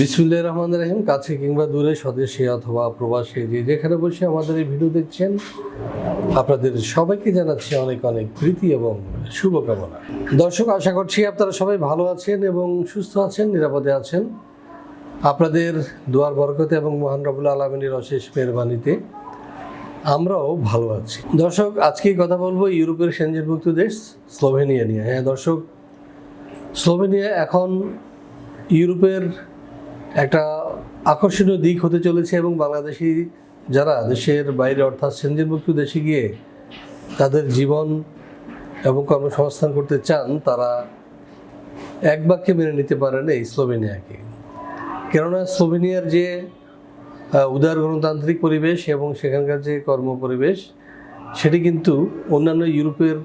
বিসমুল্লাহ রহমান রাহিম, কাছে কিংবা দূরে স্বদেশে অথবা প্রবাসী যে যেখানে বসে আমাদের এই ভিডিও দেখছেন, আপনাদের সবাইকে জানাচ্ছি অনেক অনেক প্রীতি এবং শুভকামনা। দর্শক, আশা করছি আপনারা সবাই ভালো আছেন এবং সুস্থ আছেন, নিরাপদে আছেন। আপনাদের দোয়ার বরকতে এবং মহান রবুল আলমিনের অশেষ মেহরবানিতে আমরাও ভালো আছি। দর্শক, আজকে কথা বলব ইউরোপের সেঞ্জনভুক্ত দেশ স্লোভেনিয়া নিয়ে। হ্যাঁ দর্শক, স্লোভেনিয়া এখন ইউরোপের একটা আকর্ষণীয় দিক হতে চলেছে এবং বাংলাদেশি যারা দেশের বাইরে অর্থাৎ সেঞ্জনভুক্ত দেশে গিয়ে তাদের জীবন এবং কর্মসংস্থান করতে চান, তারা এক বাক্যে মেনে নিতে পারেন এই স্লোভেনিয়াকে। কেননা স্লোভেনিয়ার যে উদার গণতান্ত্রিক পরিবেশ এবং সেখানকার যে কর্ম পরিবেশ, সেটি কিন্তু অন্যান্য ইউরোপের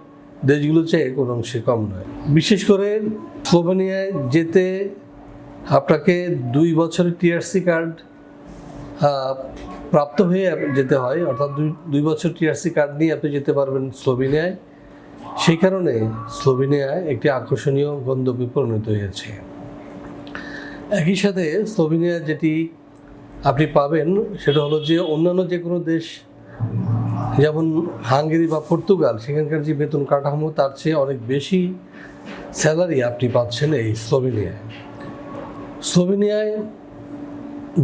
দেশগুলো চেয়ে কোনো অংশে কম নয়। বিশেষ করে স্লোভেনিয়ায় যেতে আপনাকে দুই বছরের টিআরসি কার্ড প্রাপ্ত হয়ে যেতে হয়, অর্থাৎ দুই দুই বছর টিআরসি কার্ড নিয়ে আপনি যেতে পারবেন স্লোভেনিয়ায়। সেই কারণে স্লোভেনিয়ায় একটি আকর্ষণীয় গন্তব্যে পরিণত হয়েছে। একই সাথে স্লোভেনিয়া যেটি আপনি পাবেন, সেটা হলো যে অন্যান্য যে কোনো দেশ, যেমন হাঙ্গেরি বা পর্তুগাল, সেখানকার যে বেতন কাঠামো, তার চেয়ে অনেক বেশি স্যালারি আপনি পাচ্ছেন এই স্লোভেনিয়ায়। স্লোভেনিয়ায়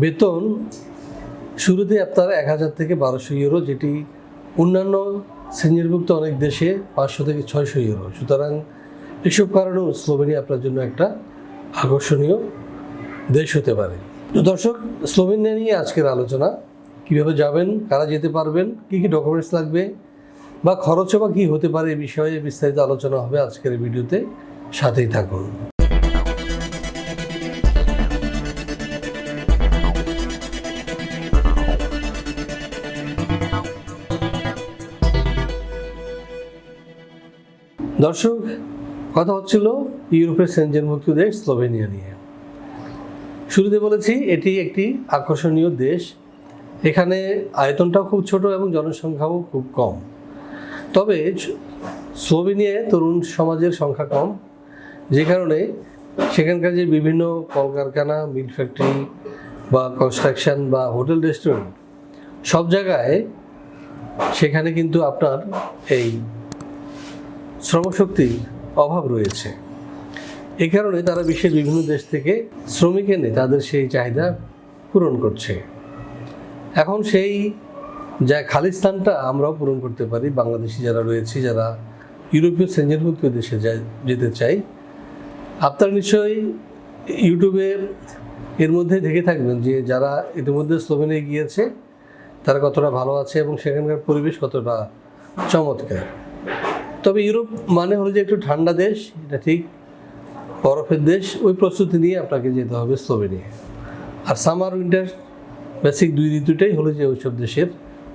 বেতন শুরুতে আপনার এক হাজার থেকে বারোশো ইউরো, যেটি অন্যান্য সিনিয়রভুক্ত অনেক দেশে পাঁচশো থেকে ছয়শো ইউরো। সুতরাং এসব কারণেও স্লোভেনিয়া আপনার জন্য একটা আকর্ষণীয় দেশ হতে পারে। তো দর্শক, স্লোভেনিয়া নিয়ে আজকের আলোচনা, কীভাবে যাবেন, কারা যেতে পারবেন, কী কী ডকুমেন্টস লাগবে, বা খরচ বা কী হতে পারে এ বিষয়ে বিস্তারিত আলোচনা হবে আজকের ভিডিওতে। সাথেই থাকুন। দর্শক, কথা হচ্ছিল ইউরোপের সেনজেনভুক্ত দেশ স্লোভেনিয়া নিয়ে। শুরুতে বলেছি, এটি একটি আকর্ষণীয় দেশ। এখানে আয়তনটাও খুব ছোট এবং জনসংখ্যাও খুব কম। তবে স্লোভেনিয়ায় তরুণ সমাজের সংখ্যা কম। যে কারণে সেখানকার যে বিভিন্ন কলকারখানা, মিল ফ্যাক্টরি বা কনস্ট্রাকশন বা হোটেল, রেস্টুরেন্ট, সব জায়গায় সেখানে কিন্তু আপনার এই শ্রমশক্তির অভাব রয়েছে। এই কারণে তারা বিশ্বের বিভিন্ন দেশ থেকে শ্রমিক এনে তাদের সেই চাহিদা পূরণ করছে। এখন সেই যা খালি স্থানটা আমরাও পূরণ করতে পারি, বাংলাদেশি যারা রয়েছে, যারা ইউরোপীয় সেঞ্জনভুক্ত দেশে যেতে চাই আপনারা নিশ্চয়ই ইউটিউবে এর মধ্যে দেখে থাকবেন যে যারা ইতিমধ্যে স্লোভেনিয়া গিয়েছে, তারা কতটা ভালো আছে এবং সেখানকার পরিবেশ কতটা চমৎকার। তবে ইউরোপ মানে হলো যে একটু ঠান্ডা দেশ, এটা ঠিক। বরফের দেশ, ওই প্রস্তুতি নিয়ে আপনাকে যেতে হবে স্লোভেনিয়া। আর সামার উইন্টার, বেসিক দুই ঋতুটাই হলো যে ওইসব দেশের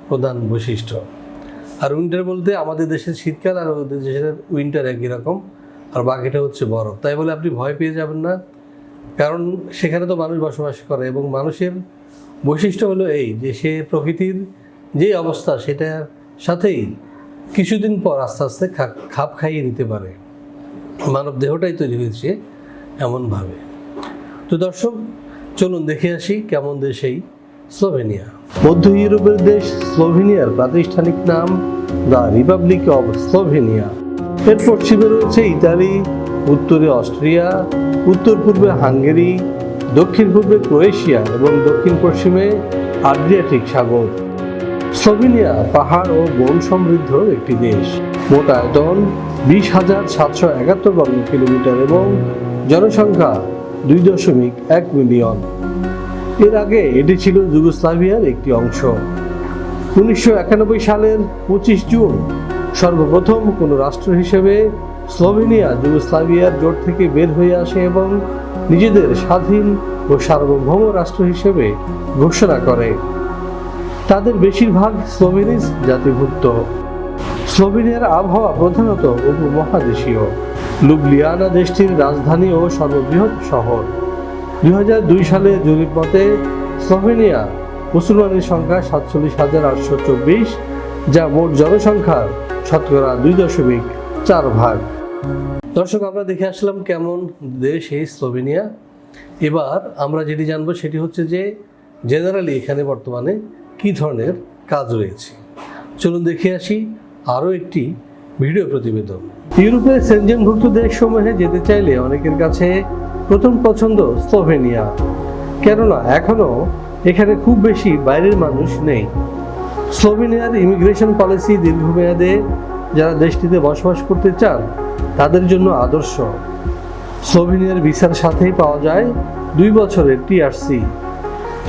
প্রধান বৈশিষ্ট্য। আর উইন্টার বলতে আমাদের দেশের শীতকাল আর ওদের দেশের উইন্টার একই রকম, আর বাকিটা হচ্ছে বরফ। তাই বলে আপনি ভয় পেয়ে যাবেন না, কারণ সেখানে তো মানুষ বসবাস করে এবং মানুষের বৈশিষ্ট্য হলো এই যে সে প্রকৃতির যে অবস্থা, সেটার সাথেই কিছুদিন পর আস্তে আস্তে খাপ খাইয়ে নিতে পারে। মানব দেহটাই তৈরি হয়েছে এমনভাবে। তো দর্শক, চলুন দেখে আসি কেমন দেশ এই স্লোভেনিয়া। মধ্য ইউরোপের দেশ স্লোভেনিয়ার প্রাতিষ্ঠানিক নাম দ্য রিপাবলিক অব স্লোভেনিয়া। এর পশ্চিমে রয়েছে ইতালি, উত্তরে অস্ট্রিয়া, উত্তর পূর্বে হাঙ্গেরি, দক্ষিণ পূর্বে ক্রোয়েশিয়া এবং দক্ষিণ পশ্চিমে আড্রিয়াটিক সাগর। স্লোভেনিয়া পাহাড় ও বন সমৃদ্ধ একটি দেশ। মোট আয়তন বিশ হাজার সাতশো একাত্তর বর্গ কিলোমিটার এবং জনসংখ্যা দুই দশমিক এক মিলিয়ন। এর আগে এটি ছিল যুগোস্লাভিয়ার একটি অংশ। উনিশশো একানব্বই সালের পঁচিশ জুন সর্বপ্রথম কোনো রাষ্ট্র হিসেবে স্লোভেনিয়া, যুগোস্লাভিয়ার জোট থেকে বের হয়ে আসে এবং নিজেদের স্বাধীন ও সার্বভৌম রাষ্ট্র হিসেবে ঘোষণা করে। তাদের বেশিরভাগ স্লোভেনিস জাতিভুক্ত। স্লোভেনিয়ার আবহাওয়া প্রধানত উপমহাদেশীয়। লুবলিয়ানা দেশটির রাজধানী ও সর্ববৃহৎ শহর। দু হাজার দুই সালে জরিপ মতে, স্লোভেনিয়া মুসলমানের সংখ্যা সাতচল্লিশ হাজার আটশো চব্বিশ, যা মোট জনসংখ্যার শতকরা দুই দশমিক চার ভাগ। দর্শক, আমরা দেখে আসলাম কেমন দেশ এই স্লোভেনিয়া। এবার আমরা যেটি জানব সেটি হচ্ছে যে জেনারেলি এখানে বর্তমানে কী ধরনের কাজ রয়েছে? চলুন দেখে আসি আরও একটি ভিডিও প্রতিবেদন। ইউরোপের সেনজেনভুক্ত দেশসমূহে যেতে চাইলে অনেকের কাছে প্রথম পছন্দ স্লোভেনিয়া। কেননা এখনও এখানে খুব বেশি বাইরের মানুষ নেই। স্লোভেনিয়ার ইমিগ্রেশন পলিসি দীর্ঘমেয়াদে যারা দেশটিতে বসবাস করতে চান, তাদের জন্য আদর্শ। স্লোভেনিয়ার ভিসার সাথেই পাওয়া যায় দুই বছরের টিআরসি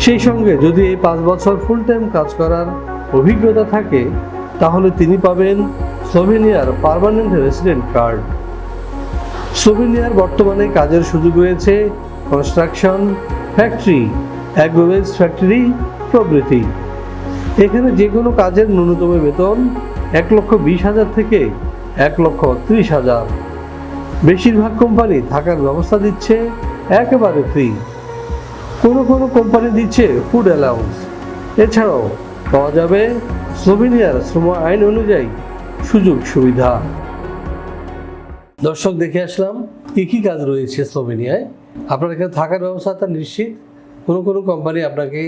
সেই সঙ্গে যদি এই পাঁচ বছর ফুল টাইম কাজ করার অভিজ্ঞতা থাকে, তাহলে তিনি পাবেন স্লোভেনিয়ার পারমানেন্ট রেসিডেন্ট কার্ড স্লোভেনিয়ার বর্তমানে কাজের সুযোগ রয়েছে কনস্ট্রাকশন ফ্যাক্টরি অ্যাগ্রোভেজ ফ্যাক্টরি প্রভৃতি। এখানে যে কোনো কাজের ন্যূনতম বেতন এক লক্ষ বিশ হাজার থেকে এক লক্ষ ত্রিশ হাজার। বেশিরভাগ কোম্পানি থাকার ব্যবস্থা দিচ্ছে একেবারে ফ্রি কোনো কোনো কোম্পানি দিচ্ছে ফুড অ্যালাউন্স এছাড়াও পাওয়া যাবে স্লোভেনিয়ার শ্রম আইন অনুযায়ী সুযোগ সুবিধা। দর্শক, দেখে আসলাম কি কি কাজ রয়েছে স্লোভেনিয়ায় আপনার এখানে থাকার ব্যবস্থা তার নিশ্চিত। কোনো কোনো কোম্পানি আপনাকে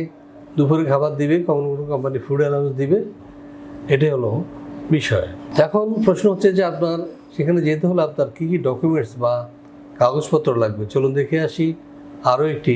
দুপুরে খাবার দিবে, কোনো কোনো কোম্পানি ফুড অ্যালাউন্স দিবে। এটাই হলো বিষয়। এখন প্রশ্ন হচ্ছে যে আপনার সেখানে যেতে হলে আপনার কী কী ডকুমেন্টস বা কাগজপত্র লাগবে? চলুন দেখে আসি। আরও একটি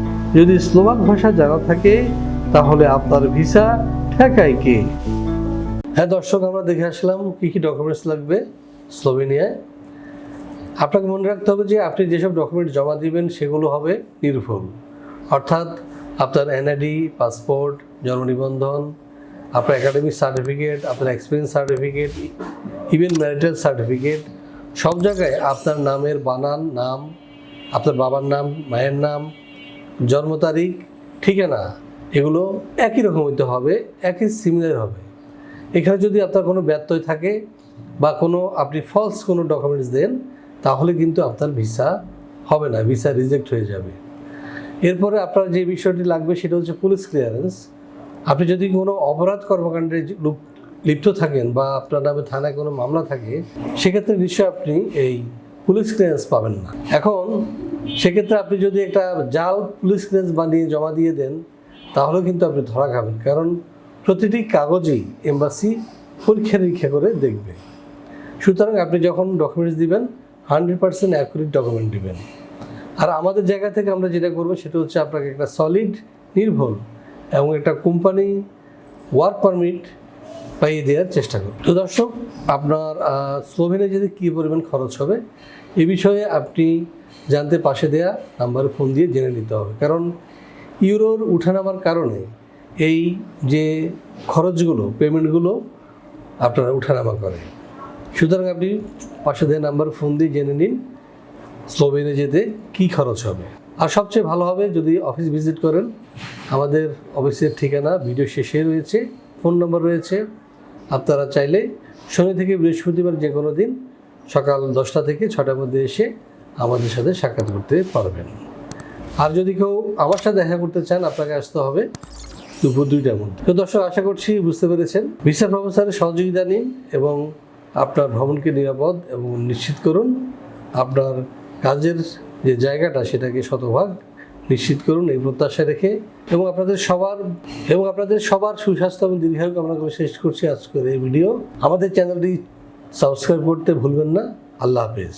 যদি স্লোভাক ভাষা জানা থাকে, তাহলে আপনার ভিসা ঠেকায় কে? হ্যাঁ দর্শক, আমরা দেখে আসলাম কী কী ডকুমেন্টস লাগবে স্লোভেনিয়ায়। আপনাকে মনে রাখতে হবে যে আপনি যেসব ডকুমেন্ট জমা দিবেন, সেগুলো হবে নির্ভুল অর্থাৎ আপনার এনআইডি পাসপোর্ট জন্ম নিবন্ধন, আপনার একাডেমিক সার্টিফিকেট আপনার experience certificate even marital certificate সব জায়গায় আপনার নামের বানান, নাম, আপনার বাবার নাম, মায়ের নাম জন্ম তারিখ, ঠিকানা, এগুলো একই রকম হইতে হবে, একই সিমিলার হবে। এখানে যদি আপনার কোনো ব্যত্যয় থাকে বা কোনো আপনি ফলস কোনো ডকুমেন্টস দেন, তাহলে কিন্তু আপনার ভিসা হবে না ভিসা রিজেক্ট হয়ে যাবে। এরপরে আপনার যে বিষয়টি লাগবে সেটা হচ্ছে পুলিশ ক্লিয়ারেন্স আপনি যদি কোনো অপরাধ কর্মকাণ্ডে লিপ্ত থাকেন বা আপনার নামে থানায় কোনো মামলা থাকে, সেক্ষেত্রে নিশ্চয়ই আপনি এই পুলিশ ক্লিয়ারেন্স পাবেন না। এখন সেক্ষেত্রে আপনি যদি একটা জাল পুলিশ ক্লিয়ারেন্স বানিয়ে জমা দিয়ে দেন, তাহলেও কিন্তু আপনি ধরা খাবেন। কারণ প্রতিটি কাগজেই এম্বাসি পরীক্ষা নিরীক্ষা করে দেখবে। সুতরাং আপনি যখন ডকুমেন্টস দিবেন হান্ড্রেড পার্সেন্ট অ্যাকুরেট ডকুমেন্ট দিবেন। আর আমাদের জায়গা থেকে আমরা যেটা করব, সেটা হচ্ছে আপনাকে একটা সলিড নির্ভুল এবং একটা কোম্পানি ওয়ার্ক পারমিট পাইয়ে দেওয়ার চেষ্টা করব তো দর্শক, আপনার স্লোভেনে যেতে কী পরিমাণ খরচ হবে, এ বিষয়ে আপনি জানতে পাশে দেয়া নাম্বারে ফোন দিয়ে জেনে নিতে হবে। কারণ ইউরোর উঠানামার কারণে এই যে খরচগুলো, পেমেন্টগুলো আপনারা উঠানামা করে। সুতরাং আপনি পাশে দেওয়া নাম্বারে ফোন দিয়ে জেনে নিন স্লোভেনে যেতে কি খরচ হবে। আর সবচেয়ে ভালো হবে যদি অফিস ভিজিট করেন, আমাদের অফিসের ঠিকানা ভিডিও শেষে রয়েছে, ফোন নম্বর রয়েছে। আপনারা চাইলে শনি থেকে বৃহস্পতিবার যে কোনো দিন সকাল দশটা থেকে ছটার মধ্যে এসে আমাদের সাথে সাক্ষাৎ করতে পারবেন। আর যদি কেউ আমার সাথে দেখা করতে চান, আপনাকে আসতে হবে দুপুর দুইটার মধ্যে। তো দর্শক, আশা করছি বুঝতে পেরেছেন। ভিসা প্রফেসরের সহযোগিতা নিন এবং আপনার ভ্রমণকে নিরাপদ এবং নিশ্চিত করুন। আপনার কাজের যে জায়গাটা, সেটাকে শতভাগ নিশ্চিত করুন এই প্রত্যাশা রেখে। এবং আপনাদের সবার, এবং আপনাদের সবার সুস্বাস্থ্য এবং দীর্ঘায়ু কামনা করে শেষ করছি আজকের এই ভিডিও। আমাদের চ্যানেলটি সাবস্ক্রাইব করতে ভুলবেন না। আল্লাহ হাফেজ।